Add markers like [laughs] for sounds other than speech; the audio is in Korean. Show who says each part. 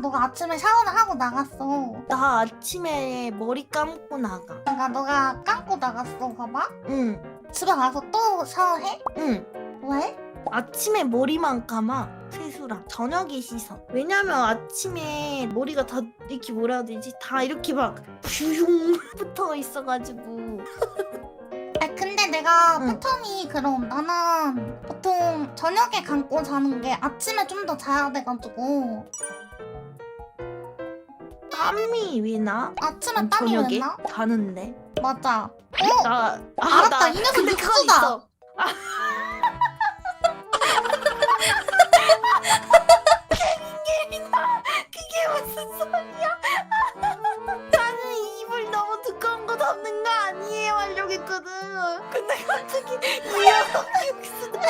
Speaker 1: 너가 아침에 샤워를 하고 나갔어.
Speaker 2: 나 아침에 머리 감고 나가.
Speaker 1: 그러니까 너가 감고 나갔어. 봐봐.
Speaker 2: 응,
Speaker 1: 집에 가서 또 샤워해?
Speaker 2: 응.
Speaker 1: 왜?
Speaker 2: 아침에 머리만 감아. 세수랑 저녁에 씻어. 왜냐면 아침에 머리가 다 이렇게 뭐라 해야 되지? 다 이렇게 막 뷰용 [laughs] 붙어 있어가지고.
Speaker 1: 아 근데 내가
Speaker 2: 응.
Speaker 1: 패턴이 그럼 나는 보통 저녁에 감고 자는 게 아침에 좀 더 자야 돼가지고
Speaker 2: 땀이 왜 나?
Speaker 1: 아침에 땀이
Speaker 2: 저녁에
Speaker 1: 왜 나?
Speaker 2: 자는데.
Speaker 1: 맞아. 어?
Speaker 2: 나 아,
Speaker 1: 알았다.
Speaker 2: 나-
Speaker 1: 이 녀석
Speaker 2: 근데 그건
Speaker 1: 육수다.
Speaker 2: 있어. 아. [laughs] 그게 무슨 소리야? [laughs] 나는 이불 너무 두꺼운 거 덮는 거 아니에요 하려고 했거든. 근데 갑자기 이형 육수다.